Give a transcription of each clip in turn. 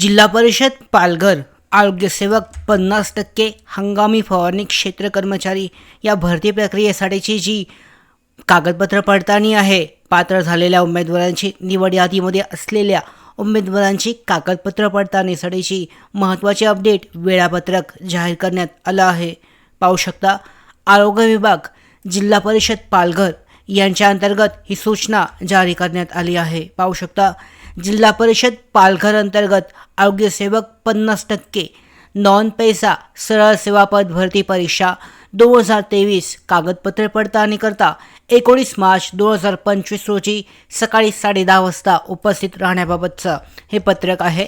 जिल्हा परिषद पालघर. आरोग्यसेवक पन्नास टक्के हंगामी फवारणी क्षेत्र कर्मचारी या भरती प्रक्रियेसाठीची जी कागदपत्र पडताळणी आहे पात्र झालेल्या उमेदवारांची निवड यादीमध्ये असलेल्या उमेदवारांची कागदपत्र पडताळणीसाठीची महत्त्वाची अपडेट वेळापत्रक जाहीर करण्यात आलं आहे. पाहू शकता आरोग्य विभाग जिल्हा परिषद पालघर यांच्या अंतर्गत ही सूचना जारी करण्यात आली आहे. पाहू शकता जिल्हा परिषद पालघर अंतर्गत आरोग्यसेवक पन्नास टक्के नॉन पैसा सरळ सेवा पद भरती परीक्षा दोन हजार तेवीस कागदपत्रे पडताळणी करता एकोणीस मार्च दोन हजार पंचवीस रोजी सकाळी साडे दहा वाजता उपस्थित राहण्याबाबतचं हे पत्रक आहे.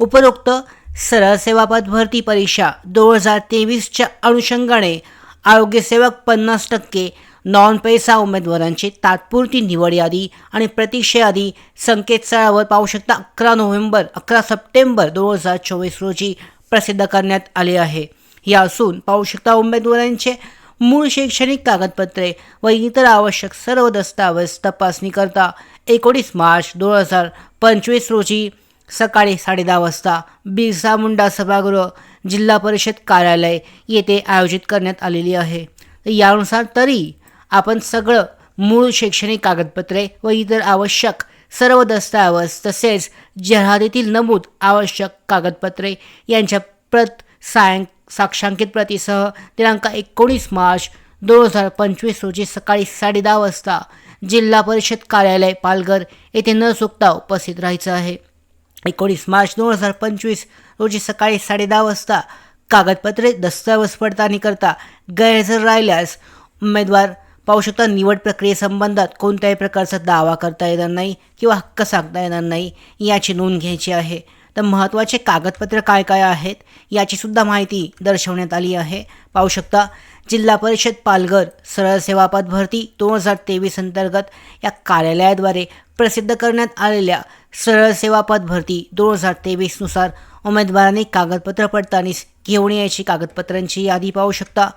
उपरोक्त सरळ सेवापद भरती परीक्षा दोन हजार तेवीसच्या अनुषंगाने आरोग्यसेवक पन्नास टक्के नॉन पैसा उमेदवारांची तात्पुरती निवड यादी आणि प्रतीक्षा यादी संकेतस्थळावर पाहू शकता. अकरा नोव्हेंबर अकरा सप्टेंबर दोन हजार चोवीस रोजी प्रसिद्ध करण्यात आले आहे. या असून पाहू शकता उमेदवारांचे मूळ शैक्षणिक कागदपत्रे व इतर आवश्यक सर्व दस्तावेज तपासणीकरता एकोणीस मार्च दोन हजार पंचवीस रोजी सकाळी साडे दहा वाजता बिरसा मुंडा सभागृह जिल्हा परिषद कार्यालय येथे आयोजित करण्यात आलेली आहे. यानुसार तरी आपण सगळं मूळ शैक्षणिक कागदपत्रे व इतर आवश्यक सर्व दस्तावेज तसेच जहादीतील नमूद आवश्यक कागदपत्रे यांच्या प्रत सायं साक्षांकित प्रतीसह दिनांक एकोणीस मार्च दोन हजार पंचवीस रोजी सकाळी साडे दहा वाजता जिल्हा परिषद कार्यालय पालघर येथे न चुकता उपस्थित राहायचं आहे. एकोणीस मार्च दोन हजार पंचवीस रोजी सकाळी साडे दहा वाजता कागदपत्रे दस्तावेज पडताळणी करता गैरहजर राहिल्यास उमेदवार पाहू शकता निवड प्रक्रियेसंबंधात कोणत्याही प्रकारचा दावा करता येणार नाही किंवा हक्क सांगता येणार नाही याची नोंद घ्यायची आहे. तर महत्त्वाचे कागदपत्र काय काय आहेत याचीसुद्धा माहिती दर्शवण्यात आली आहे. पाहू शकता जिल्हा परिषद पालघर सरळ सेवा पद भरती दोन हजार तेवीस अंतर्गत या कार्यालयाद्वारे प्रसिद्ध करण्यात आलेल्या सरळ सेवा पद भरती दोन हजार तेवीसनुसार उमेदवारांनी कागदपत्र पडताळणीस घेऊन यायची कागदपत्रांची यादी पाहू शकता.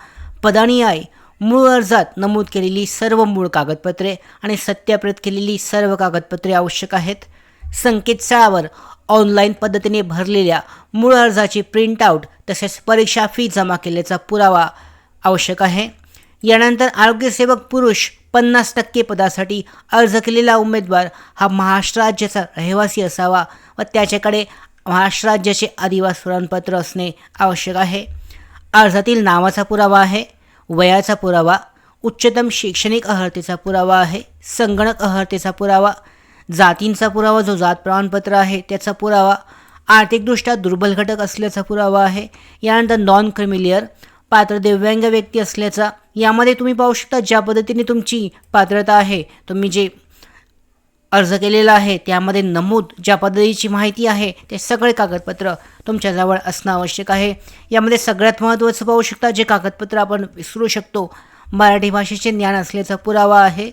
पदानियाय मूळ अर्जात नमूद केलेली सर्व मूळ कागदपत्रे आणि सत्याप्रत केलेली सर्व कागदपत्रे आवश्यक आहेत. संकेतस्थळावर ऑनलाईन पद्धतीने भरलेल्या मूळ अर्जाची प्रिंटआउट तसेच परीक्षा फी जमा केल्याचा पुरावा आवश्यक आहे. यानंतर आरोग्यसेवक पुरुष पन्नास टक्के पदासाठी अर्ज केलेला उमेदवार हा महाराष्ट्र राज्याचा रहिवासी असावा व त्याच्याकडे महाराष्ट्र राज्याचे आदिवास प्रमाणपत्र असणे आवश्यक आहे. अर्जातील नावाचा पुरावा आहे. वयाचा पुरावा उच्चतम शैक्षणिक अर्हतेचा पुरावा आहे संगणक अर्हतेचा पुरावा जातींचा पुरावा जो जात प्रमाणपत्र आहे त्याचा पुरावा आर्थिकदृष्ट्या दुर्बल घटक असल्याचा पुरावा आहे यानंतर नॉन क्रिमिलियर पात्र दिव्यांग व्यक्ती असल्याचा यामध्ये तुम्ही पाहू शकता ज्या पद्धतीने तुमची पात्रता आहे तुम्ही जे अर्ज केलेला आहे. त्यामध्ये नमूद ज्या पद्धतीची माहिती आहे ते सगळे कागदपत्र तुमच्याजवळ असणं आवश्यक आहे. यामध्ये सगळ्यात महत्त्वाचं पाहू शकता जे कागदपत्र आपण विसरू शकतो मराठी भाषेचे ज्ञान असल्याचा पुरावा आहे.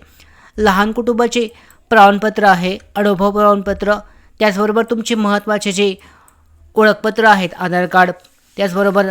लहान कुटुंबाचे प्रमाणपत्र आहे अनुभव प्रमाणपत्र. त्याचबरोबर तुमचे महत्त्वाचे जे ओळखपत्र आहेत आधार कार्ड त्याचबरोबर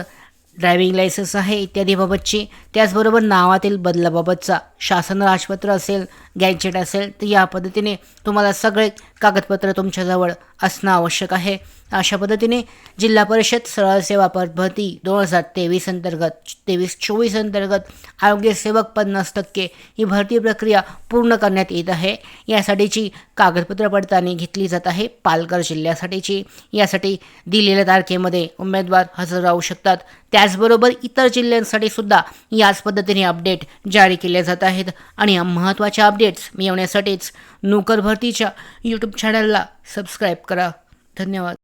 ड्रायव्हिंग लायसन्स आहे इत्यादीबाबतची. त्याचबरोबर नावातील बदलाबाबतचा शासन राजपत्र असेल गॅजेट असेल तर या पद्धतीने तुम्हाला सगळे कागदपत्र तुमच्याजवळ असणं आवश्यक आहे. अशा पद्धतीने जिल्हा परिषद सरळ सेवा पद्धती दोन हजार तेवीस अंतर्गत तेवीस चोवीस अंतर्गत आरोग्य सेवक पन्नास टक्के ही भरती प्रक्रिया पूर्ण करण्यात येत आहे. यासाठीची कागदपत्र पडताळणी घेतली जात आहे. पालघर जिल्ह्यासाठीची. यासाठी दिलेल्या तारखेमध्ये उमेदवार हजर राहू शकतात. त्याचबरोबर इतर जिल्ह्यांसाठी सुद्धा याच पद्धतीने अपडेट जारी केले जात आहेत. आणि या अपडेट अपडेट्स मिळवण्यासाठीच नोकर भरतीच्या यूट्यूब चॅनलला सबस्क्राईब करा. धन्यवाद.